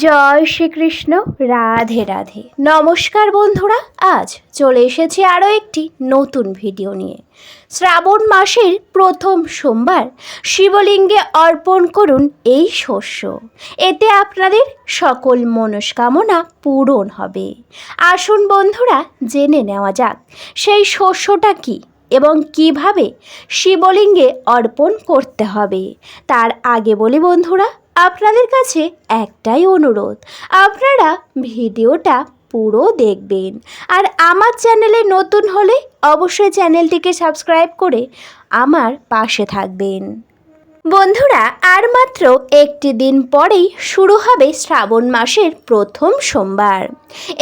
জয় শ্রীকৃষ্ণ, রাধে রাধে। নমস্কার বন্ধুরা, আজ চলে এসেছি আরও একটি নতুন ভিডিও নিয়ে। শ্রাবণ মাসের প্রথম সোমবার শিবলিঙ্গে অর্পণ করুন এই শস্য। এতে আপনাদের সকল মনস্কামনা পূরণ হবে। আসুন বন্ধুরা, জেনে নেওয়া যাক, সেই শস্যটা কী এবং কীভাবে শিবলিঙ্গে অর্পণ করতে হবে। তার আগে বলি বন্ধুরা আপনাদের কাছে একটাই অনুরোধ, আপনারা ভিডিওটা পুরো দেখবেন। আর আমার চ্যানেলে নতুন হলে অবশ্যই চ্যানেলটিকে সাবস্ক্রাইব করে আমার পাশে থাকবেন। বন্ধুরা, আর মাত্র একটি দিন পরেই শুরু হবে শ্রাবণ মাসের প্রথম সোমবার।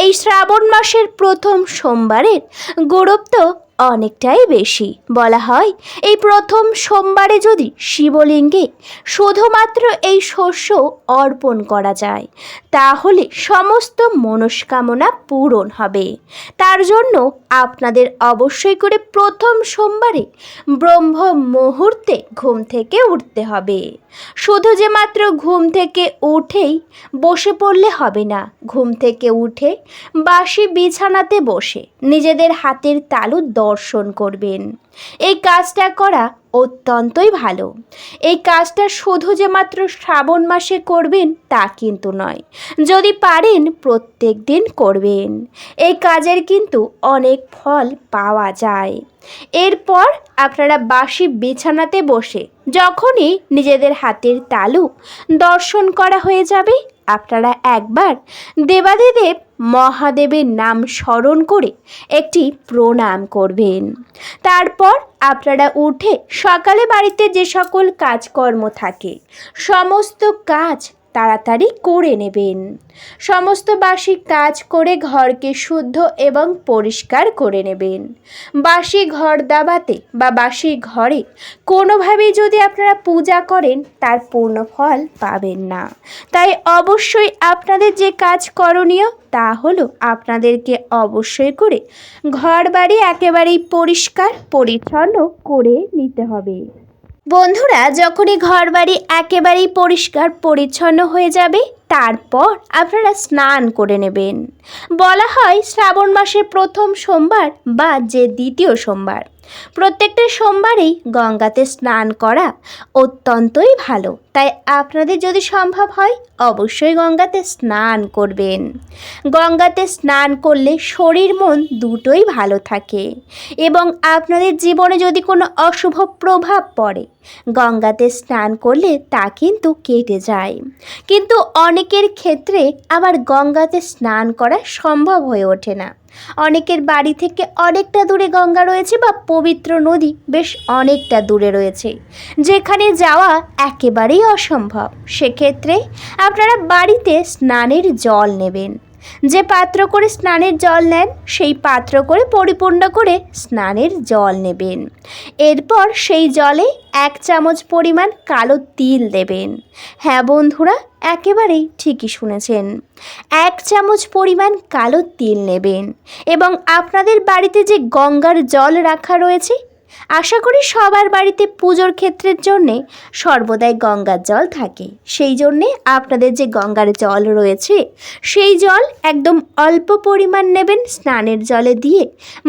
এই শ্রাবণ মাসের প্রথম সোমবারের গুরুত্ব অনেকটাই বেশি। বলা হয়, এই প্রথম সোমবারে যদি শিবলিঙ্গে শুধুমাত্র এই শস্য অর্পণ করা যায়, তাহলে সমস্ত মনস্কামনা পূরণ হবে। তার জন্য আপনাদের অবশ্যই করে প্রথম সোমবারে ব্রহ্ম মুহূর্তে ঘুম থেকে উঠতে হবে। শুধু যে মাত্র ঘুম থেকে উঠেই বসে পড়লে হবে না ঘুম থেকে উঠে বাসি বিছানাতে বসে নিজেদের হাতের তালু দর্শন করবেন। এই কাজটা করা অত্যন্তই ভালো। এই কাজটা শুধু যে মাত্র শ্রাবণ মাসে করবেন তা কিন্তু নয়, যদি পারেন প্রত্যেক দিন করবেন। এই কাজের কিন্তু অনেক ফল পাওয়া যায়। এরপর আপনারা বাসি বিছানাতে বসে যখনই নিজেদের হাতের তালু দর্শন করা হয়ে যাবে আপনারা একবার দেবাদিদেব মহাদেবের নাম স্মরণ করে একটি প্রণাম করবেন। তারপর আপনারা উঠে সকালে বাড়িতে যে সকল কাজকর্ম থাকে, সমস্ত কাজ তাড়াতাড়ি করে নেবেন। সমস্ত বাসি কাজ করে ঘরকে শুদ্ধ এবং পরিষ্কার করে নেবেন। বাসি ঘর দাবাতে বা বাসি ঘরে কোনোভাবেই যদি আপনারা পূজা করেন, তার পূর্ণ ফল পাবেন না। তাই অবশ্যই আপনাদের যে কাজ করণীয়, তা হলো আপনাদেরকে অবশ্যই করে ঘর বাড়ি একেবারেই পরিষ্কার, পরিচ্ছন্ন করে নিতে হবে। বন্ধুরা যখনই ঘর বাড়ি একেবারেই পরিষ্কার, পরিচ্ছন্ন হয়ে যাবে, তারপর আপনারা স্নান করে নেবেন। বলা হয় শ্রাবণ মাসের প্রথম সোমবার বা যে দ্বিতীয় সোমবার। প্রত্যেকটা সোমবারেই গঙ্গাতে স্নান করা অত্যন্তই ভালো। তাই আপনাদের যদি সম্ভব হয়, অবশ্যই গঙ্গাতে স্নান করবেন। গঙ্গাতে স্নান করলে শরীর, মন দুটোই ভালো থাকে এবং আপনাদের জীবনে যদি কোনো অশুভ প্রভাব পড়ে, গঙ্গাতে স্নান করলে তা কিন্তু কেটে যায়। কিন্তু অনেকের ক্ষেত্রে আবার গঙ্গাতে স্নান করা সম্ভব হয়ে ওঠে না। অনেকের বাড়ি থেকে অনেকটা দূরে গঙ্গা রয়েছে বা পবিত্র নদী বেশ অনেকটা দূরে রয়েছে। যেখানে যাওয়া একেবারেই অসম্ভব। সেক্ষেত্রে আপনারা বাড়িতে স্নানের জল নেবেন। যে পাত্র করে স্নানের জল নেন, সেই পাত্র করে পরিপূর্ণ করে স্নানের জল নেবেন। এরপর সেই জলে এক চামচ পরিমাণ কালো তিল দেবেন। হ্যাঁ বন্ধুরা, একেবারেই ঠিকই শুনেছেন। এক চামচ পরিমাণ কালো তিল নেবেন এবং আপনাদের বাড়িতে যে গঙ্গার জল রাখা রয়েছে আশা করি সবার বাড়িতে পুজোর ক্ষেত্রের জন্যে সর্বদাই গঙ্গার জল থাকে। সেই জন্যে আপনাদের যে গঙ্গার জল রয়েছে, সেই জল একদম অল্প পরিমাণ নেবেন স্নানের জলে দিয়ে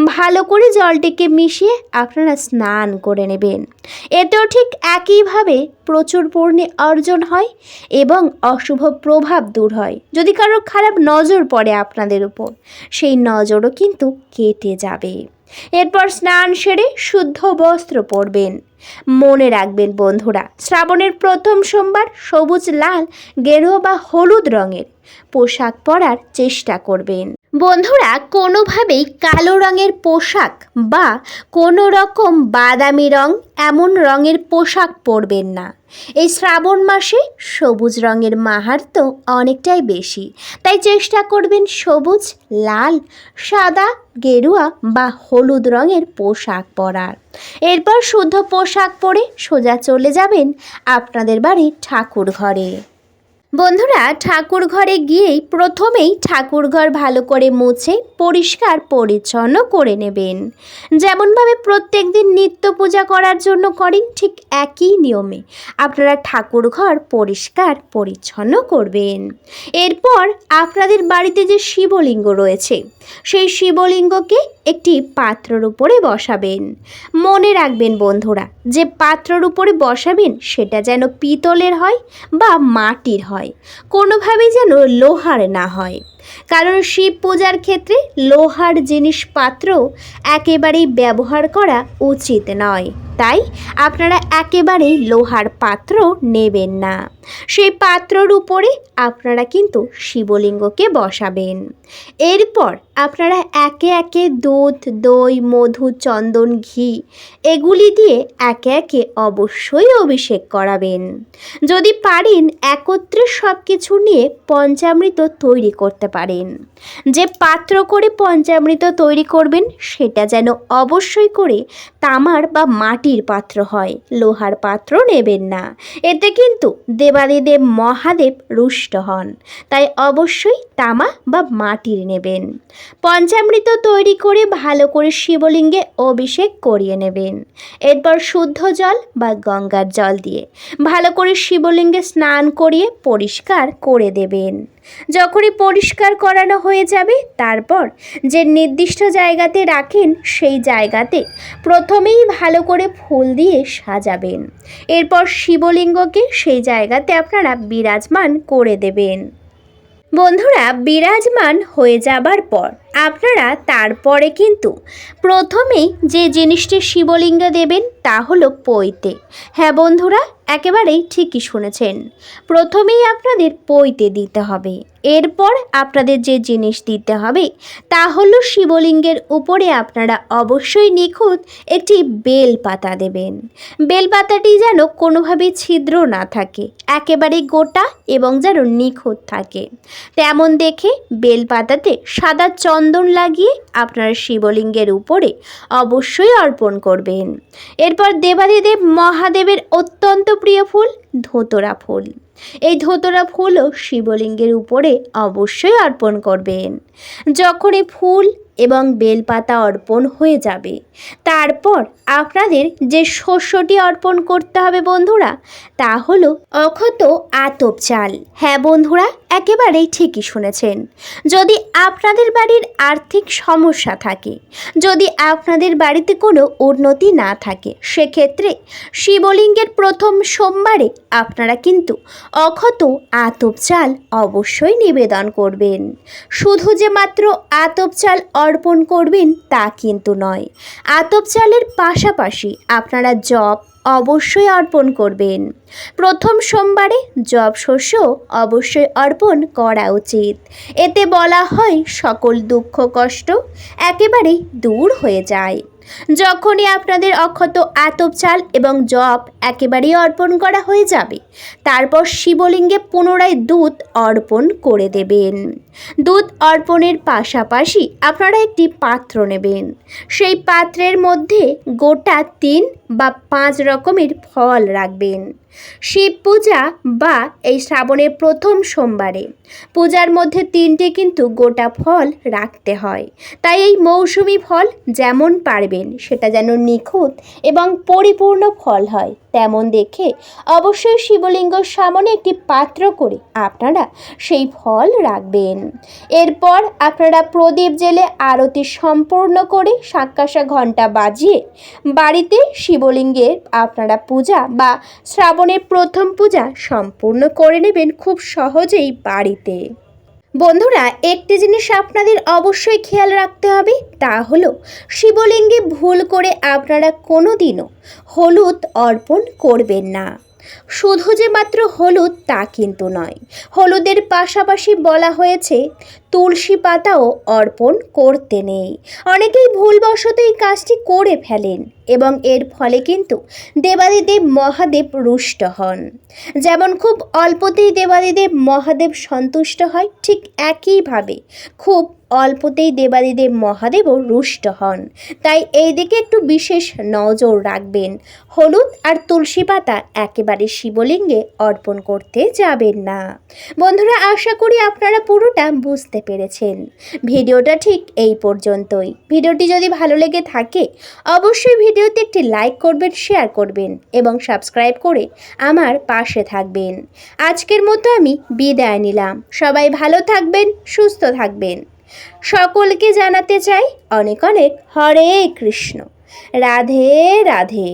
ভালো করে জলটিকে মিশিয়ে আপনারা স্নান করে নেবেন। এতেও ঠিক একইভাবে প্রচুর পূর্ণে অর্জন হয় এবং অশুভ প্রভাব দূর হয়। যদি কারও খারাপ নজর পড়ে আপনাদের উপর, সেই নজরও কিন্তু কেটে যাবে। এরপর স্নান সেরে শুদ্ধ বস্ত্র পরবেন। মনে রাখবেন বন্ধুরা, শ্রাবণের প্রথম সোমবার সবুজ লাল, গেরুয়া বা হলুদ রঙের পোশাক পরার চেষ্টা করবেন। বন্ধুরা, কোনোভাবেই কালো রঙের পোশাক বা কোনো রকম বাদামি রং এমন রঙের পোশাক পরবেন না। এই শ্রাবণ মাসে সবুজ রঙের মাহাত্ম অনেকটাই বেশি। তাই চেষ্টা করবেন সবুজ, লাল, সাদা, গেরুয়া বা হলুদ রঙের পোশাক পরার। এরপর শুদ্ধ পোশাক পরে সোজা চলে যাবেন আপনাদের বাড়ির ঠাকুর ঘরে বন্ধুরা ঠাকুর ঘরে গিয়েই প্রথমেই ঠাকুর ঘর ভালো করে মুছে, পরিষ্কার, পরিচ্ছন্ন করে নেবেন। যেমনভাবে প্রত্যেক দিন নিত্য পূজা করার জন্য করেন, ঠিক একই নিয়মে আপনারা ঠাকুর ঘর পরিষ্কার, পরিচ্ছন্ন করবেন। এরপর আপনাদের বাড়িতে যে শিবলিঙ্গ রয়েছে, সেই শিবলিঙ্গকে একটি পাত্রর উপরে বসাবেন। মনে রাখবেন বন্ধুরা, যে পাত্রর উপরে বসাবেন, সেটা যেন পিতলের হয় বা মাটির হয়। কোনোভাবেই যেন লোহার না হয়। কারণ শিব পূজার ক্ষেত্রে লোহার জিনিসপাত্র একেবারেই ব্যবহার করা উচিত নয়। তাই আপনারা একেবারে লোহার পাত্র নেবেন না। সেই পাত্রর উপরে আপনারা কিন্তু শিবলিঙ্গকে বসাবেন। এরপর আপনারা একে একে দুধ, দই, মধু, চন্দন, ঘি এগুলি দিয়ে একে একে অবশ্যই অভিষেক করাবেন। যদি পারেন একত্রে সব কিছু নিয়ে পঞ্চামৃত তৈরি করতে পারেন। যে পাত্র করে পঞ্চামৃত তৈরি করবেন, সেটা যেন অবশ্যই করে তামার বা মাটির পাত্র হয়। লোহার পাত্র নেবেন না। এতে কিন্তু দেবাদিদেব মহাদেব রুষ্ট হন। তাই অবশ্যই তামা বা মাটির নেবেন। পঞ্চামৃত তৈরি করে ভালো করে শিবলিঙ্গে অভিষেক করিয়ে নেবেন। এরপর শুদ্ধ জল বা গঙ্গার জল দিয়ে ভালো করে শিবলিঙ্গে স্নান করিয়ে পরিষ্কার করে দেবেন। যখনই পরিষ্কার করানো হয়ে যাবে। তারপর যে নির্দিষ্ট জায়গাতে রাখেন, সেই জায়গাতে প্রথমেই ভালো করে ফুল দিয়ে সাজাবেন। এরপর শিবলিঙ্গকে সেই জায়গাতে আপনারা বিরাজমান করে দেবেন। বন্ধুরা, বিরাজমান হয়ে যাবার পর আপনারা তারপরে কিন্তু প্রথমেই যে জিনিসটি শিবলিঙ্গে দেবেন তা হলো পৈতে। হ্যাঁ বন্ধুরা, একেবারেই ঠিকই শুনেছেন। প্রথমেই আপনাদের পৈতে দিতে হবে। এরপর আপনাদের যে জিনিস দিতে হবে তা হলো শিবলিঙ্গের উপরে আপনারা অবশ্যই নিখুঁত একটি বেল পাতা দেবেন। বেল পাতাটি যেন কোনোভাবে ছিদ্র না থাকে, একেবারে গোটা এবং যেন নিখুঁত থাকে। তেমন দেখে বেল পাতাতে সাদা চন্দন লাগিয়ে আপনার শিবলিঙ্গের উপরে অবশ্যই অর্পণ করবেন। এরপর দেবাদিদেব মহাদেবের অত্যন্ত প্রিয় ফুল, ধোতরা ফুল। এই ধোতরা ফুলও শিবলিঙ্গের উপরে অবশ্যই অর্পণ করবেন। যখন এই ফুল এবং বেলপাতা অর্পণ হয়ে যাবে। তারপর আপনাদের যে শস্যটি অর্পণ করতে হবে বন্ধুরা, তা হলো অক্ষত আতপ চাল। হ্যাঁ বন্ধুরা, একেবারেই ঠিকই শুনেছেন। যদি আপনাদের বাড়ির আর্থিক সমস্যা থাকে, যদি আপনাদের বাড়িতে কোনো উন্নতি না থাকে, সেক্ষেত্রে শিবলিঙ্গের প্রথম সোমবারে আপনারা কিন্তু অক্ষত আতপ চাল অবশ্যই নিবেদন করবেন। শুধু যে মাত্র আতপ চাল অর্পণ করবেন তা কিন্তু নয়। আতপ চালের পাশাপাশি আপনারা জব অবশ্যই অর্পণ করবেন। প্রথম সোমবারে জব শস্য অবশ্যই অর্পণ করা উচিত। এতে বলা হয় সকল দুঃখ কষ্ট একেবারেই দূর হয়ে যায়। যখনই আপনাদের অক্ষত আতপ চাল এবং জপ একেবারেই অর্পণ করা হয়ে যাবে, তারপর শিবলিঙ্গে পুনরায় দুধ অর্পণ করে দেবেন। দুধ অর্পণের পাশাপাশি আপনারা একটি পাত্র নেবেন। সেই পাত্রের মধ্যে গোটা তিন বা পাঁচ রকমের ফল রাখবেন। শিব পূজা বা এই শ্রাবণের প্রথম সোমবারে। পূজার মধ্যে তিনটে কিন্তু গোটা ফল রাখতে হয়। তাই এই মৌসুমি ফল যেমন পারবেন, সেটা যেন নিখুঁত এবং পরিপূর্ণ ফল হয়, তেমন দেখে অবশ্যই শিবলিঙ্গর সামনে একটি পাত্র করে আপনারা সেই ফল রাখবেন। এরপর আপনারা প্রদীপ জেলে আরতি সম্পূর্ণ করে সাক্কাশা ঘণ্টা বাজিয়ে বাড়িতে শিবলিঙ্গের আপনারা পূজা বা শ্রাবণের প্রথম পূজা সম্পূর্ণ করে নেবেন খুব সহজেই বাড়িতে। বন্ধুরা, একটি জিনিস আপনাদের অবশ্যই খেয়াল রাখতে হবে, তা হলো শিবলিঙ্গে ভুল করে আপনারা কোনো দিনও হলুদ অর্পণ করবেন না। শুধু যে মাত্র হলুদ তা কিন্তু নয়, হলুদের পাশাপাশি বলা হয়েছে তুলসী পাতাও অর্পণ করতে নেই। অনেকেই ভুলবশত এই কাজটি করে ফেলেন এবং এর ফলে কিন্তু দেবাদিদেব মহাদেব রুষ্ট হন। যেমন খুব অল্পতেই দেবাদিদেব মহাদেব সন্তুষ্ট হয়, ঠিক একইভাবে খুব অল্পতেই দেবাদিদেব মহাদেবও রুষ্ট হন। তাই এই দিকে একটু বিশেষ নজর রাখবেন। হলুদ আর তুলসী পাতা একেবারে শিবলিঙ্গে অর্পণ করতে যাবেন না। বন্ধুরা, আশা করি আপনারা পুরোটা বুঝতে পেরেছেন। ভিডিওটা ঠিক এই পর্যন্তই। ভিডিওটি যদি ভালো লেগে থাকে, অবশ্যই ভিডিওতে একটি লাইক করবেন, শেয়ার করবেন এবং সাবস্ক্রাইব করে আমার পাশে থাকবেন। আজকের মতো আমি বিদায় নিলাম। সবাই ভালো থাকবেন, সুস্থ থাকবেন। সকলকে জানাতে চাই অনেক অনেক হরে কৃষ্ণ। রাধে রাধে।